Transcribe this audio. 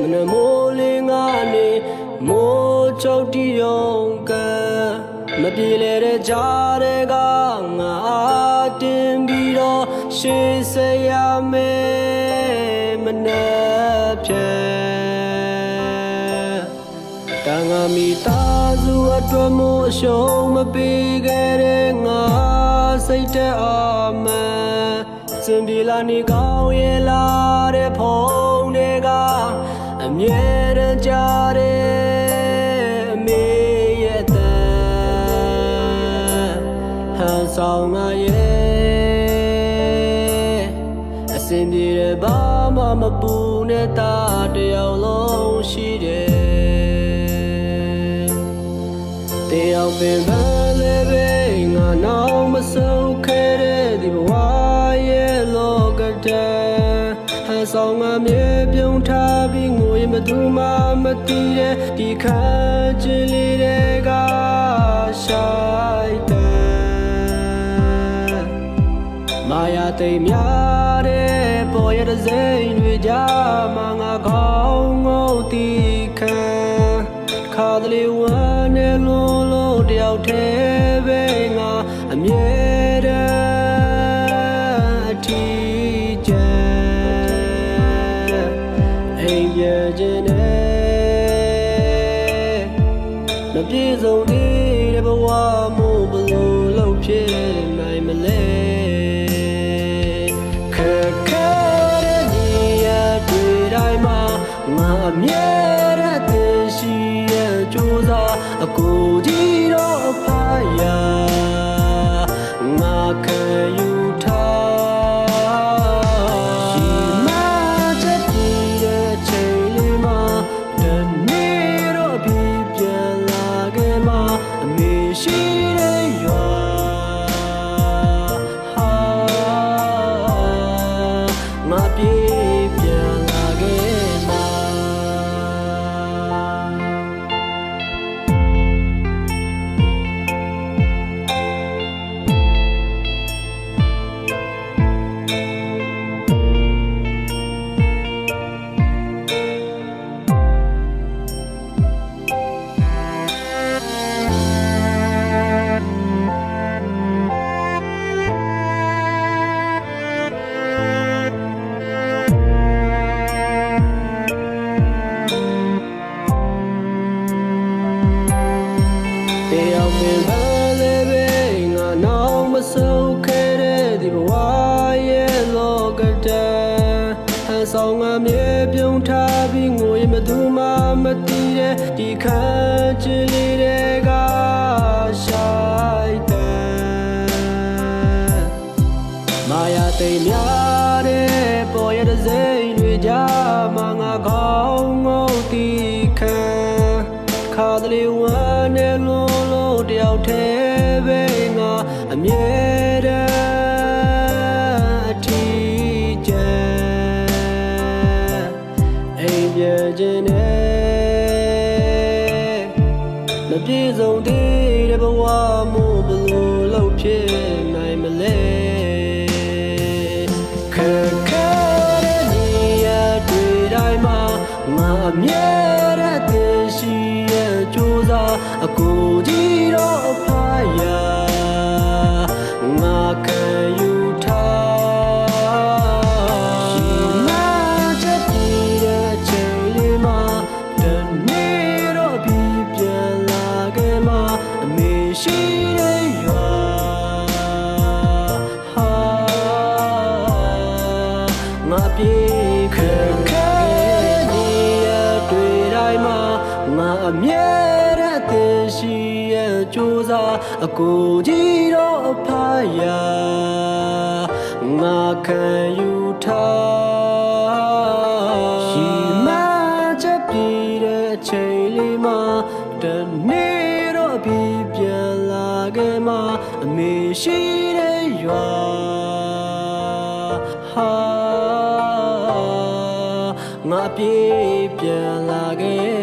မနမိုးလေးငါနေမိုးချုပ်တီယုံကမပြေလေတဲ့ကြားတဲ့ကငါတင်ပြီးတော့ရှေးစရမယ်မနှက်ဖြဲတန်ငါမီသားစုအတွက်မို့အရှုံးမပေးခဲ့တဲ့ငါစိတ်တဲ့အာမန် စင်ပြေလာနေကောင်းရဲ့လာတဲ့ဖုံးတွေကအမြဲတမ်းကြားတဲ့အမေရဲ့တန်ဟန်ဆောင်ငါရဲ့အစင်ပြေတဲ့ဘာမှမပူနဲ့တာတယောက်လုံးရှိတယ်တယောက်ပင်ပန်းလည်းပဲ ဆောင်ငါမြေပြုံးထားပြီးငိုရင်မသူမှမသိတဲ့ဒီခါချစ်လေးတွေကရှိုက်တယ်မာယာသိမ်များတဲ့ပေါ်ရတဲ့စိတ်တွေကြမှာငါကောင်းငုံတီခံခါတလေဝမ်းနဲ့လုံးလုံးတယောက်တည်းပဲငါအမြဲ ပြေဆုံးသေးတဲ့ဘဝမို့ဘလို့လို့ဖြစ်နိုင်မလဲခက်ခဲတဲ့နေရာတွေတိုင်းမှာငါအမြဲတမ်းသိရှိရဲ့ကြိုးစားအကိုကြီးတော့အဖာယာ ဆောင်ငါမြေပြုံးထားပြီးငိုရင်မသူမှမသိတဲ့ဒီခါချစ်လေးတွေကရှိုက်တယ်မာယာသိမ်များတဲ့ပေါ်ရတဲ့စိတ်တွေကြမှာငါကောင်းငုံတီခံခါတလေဝမ်းနဲ့လုံးလုံးတယောက်တည်းပဲငါအမြဲတမ်း ပြေဆုံးသေးတဲ့ဘဝမို့ဘလို့လို့ဖြစ်နိုင်မလဲခက်ခဲတဲ့နေရာတွေတိုင်းမှာငါအမြဲတမ်းသိရှိရဲ့ကြိုးစားအကိုကြီးတော့အဖာယာငါခံ မေရှိတဲ့ရွာဟာငါပြေခက်ခဲနေရတွေ့တိုင်းမှာငါအမြဲတမ်းသိရှိရဲ့ကြိုးစားအကိုကြီးတော့အဖာယာငါခံယူထားရှိမှချက်ပြေတဲ့ချိန်လေးမှာတနေ့တော့ ပြီးပြန်လာခဲ့မှာအမေရှိတဲ့ရွာဟာငါပြေးပြန်လာခဲ့